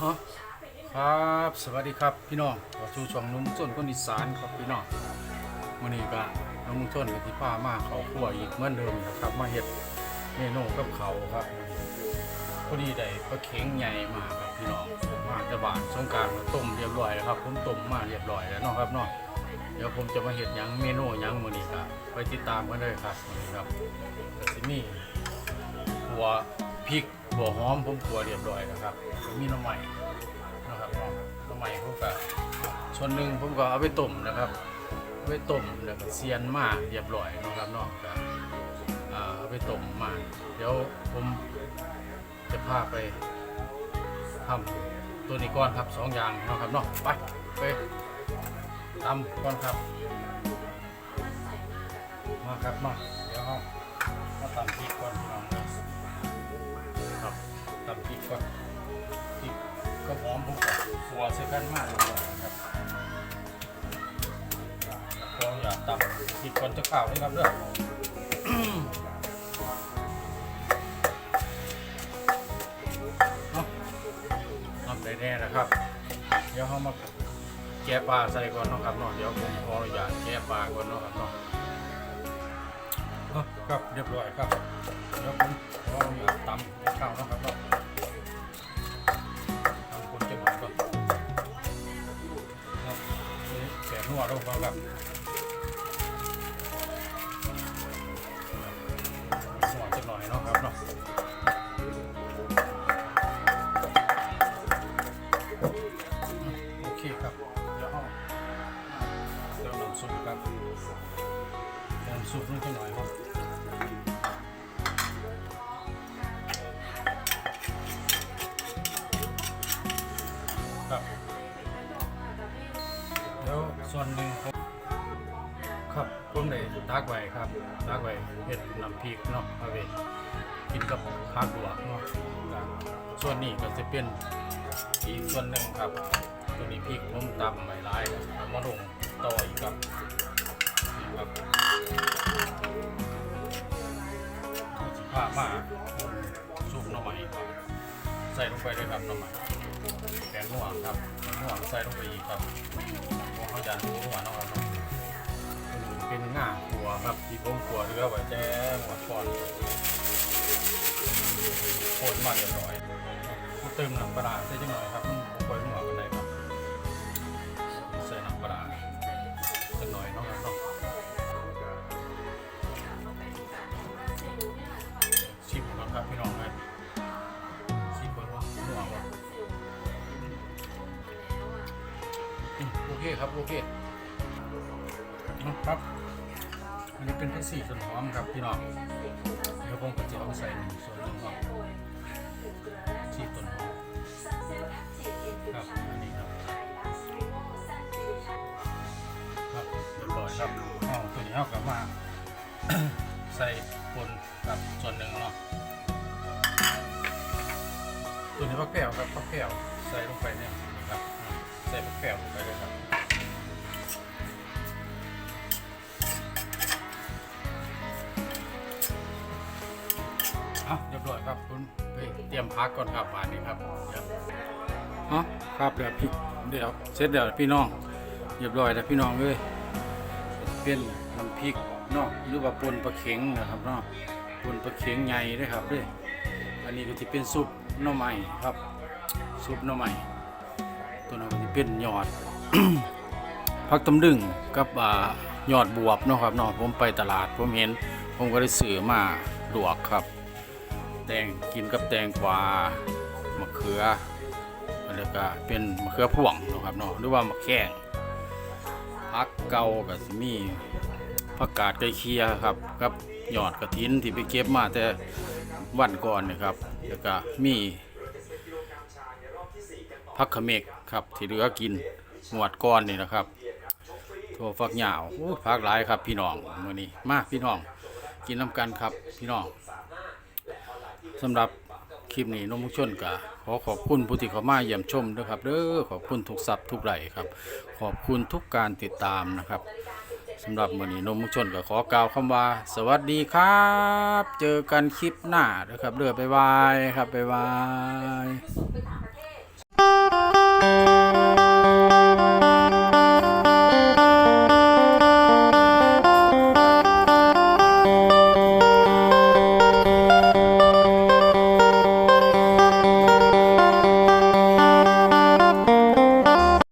ครับสวัสดีครับพี่น้องขอชูช่องนุ่มส้นคนอีสานครับพี่น้องวันนี้ก็นุ่มส้นกับที่ป้ามาเขาครัวอีกเหมือนเดิมนะครับ มาเห็ดเมนูกับเขาครับพอดีได้ปลาเข็งใหญ่มาครับพี่น้องมาจะบานสงการมาต้มเรียบร้อยแล้วครับ ผมต้มมาเรียบร้อยแล้วเนาะครับเนาะเดี๋ยวผมจะมาเห็ดยังเมนูยังวันนี้ครับไปติดตามกันเลยครับวันนี้ครับก็สิมีหัวพริก หัวหอมผมขัวเรียบร้อยแล้วครับ มีน้ำใหม่นะครับนาะทำไมผมก็ส่วนหนึ่งผมก็เอาไปต้มนะครับเอาไปต้มแล้วก็เซียนมาเรียบร้อยนะครับนาะก็อ่าเอาไปต้มมาเดี๋ยวผมจะพาไปทำตัวนี้ก่อนครับสองอย่างนะครับเนาะไปไปทำก่อนครับมาครับมาเดี๋ยว ตัวใส่กันมากเลยครับก็อย่าตับพริกก่อนจะข้าวนี่ครับเด้อเอาทำได้แน่นะครับ เดี๋ยวเขามาแกะปลาใส่ก่อนนะครับเนาะเดี๋ยวผมขออนุญาตแกะปลาก่อนนะครับเนาะเอาครับเรียบร้อยครับเดี๋ยวผมขออนุญาตตำข้าวนะครับเนาะ หัวลงก่อนครับนัวจะหน่อยเนาะครับเนาะโอเคครับเดี๋ยวเอาเดี๋ยวน้ำซุปครับเดี๋ยวน้ำซุปนิดหน่อยครับครับ แล้วส่วนหนึ่งผมครับผมได้ตักไว้ครับตักไว้เห็ดน้ำพริกเนาะเอาไปกินกับผักหลวกเนาะส่วนนี้ก็จะเป็นอีกส่วนหนึ่งครับ ตัวนี้พริกผมตำไว้หลายแล้วเอามาลงต่ออีกครับครับผ้ามาซุปหน่อไม้ครับใส่ลงไปเลยครับหน่อไม้แกงหัวครับแกงหัวใส่ลงไปอีกครับ วเนาะครับเป็นง่าขัวครับที่ผมขัวเรือไว้แจ้หัวก่อนโคนมาเรียบร้อยมาเติมน้ำปลาร้าใส่จังหน่อยครับมันบ่ค่อยหัวกันเลยครับใส่น้ำปลาสักหน่อยเนาะครับชิมก่อนครับพี่น้องเลยชิมก่อนว่าหัวว่าโอเคครับโอเค นะครับอันนี้เป็นพักซี่ส่วนหอมครับพี่น้องเดี๋ยวผมก็จะเอาใส่หนึ่งส่วนหนึ่งก่อนที่ต้นหอมครับอันนี้ครับครับเรียบร้อยครับเอตัวนี้เอากลับมาใส่ปนกับส่วนหนึ่งเนาะตัวนี้พักแก้วครับพักแก้วใส่ลงไปเนี่ยครับ ใส่พักแก้วลงไปเลยครับ เอาเรียบร้อยครับคุณเตรียมพักก่อนครับป่านนี้ครับเดี๋ยวอ๋อครับเดี๋ยวพี่เดี๋ยวเสร็จเดี๋ยวพี่น้องเรียบร้อยแล้วพี่น้องเลยเป็นน้ำพริกเนาะหรือว่าปนปลาเข็งนะครับเนาะปนปลาเข็งใหญ่ด้วยครับเด้วยอันนี้ก็จะเป็นซุปหน่อไม้ครับซุปหน่อไม้ตัวนั้นก็จะเป็นยอดผักตำลึงกับอ่ายอดบวบเนาะครับเนาะผมไปตลาดผมเห็นผมก็ได้ซื้อมาลวกครับ แตงกินกับแตงกวามะเขือแล้วก็เป็นมะเขือพ่วงนะครับเนาะหรือว่ามะแข้งผักเกากับสิมีผักกาดไก่เคียครับกับยอดกระถินที่ไปเก็บมาแต่วันก่อนนี่ครับ แล้วก็มีผักขเมกครับที่เหลือกินหวดก้อนนี่นะครับถั่วฝักหยาวโอ้ผักหลายครับพี่น้องมื้อนี้มาพี่น้อง กินน้ำกันครับพี่น้อง สำหรับคลิปนี้นมมุกชนกะขอขอบคุณผู้ที่เข้ามาเยี่ยมชมด้วยครับเด้อขอบคุณทุกสับทุกไหลครับ ขอบคุณทุกการติดตามนะครับสำหรับมื้อนี้นมมุกชนก็ขอกล่าวคำว่า สวัสดีครับ เจอกันคลิปหน้านะครับเด้อบ๊ายบายครับบ๊ายบาย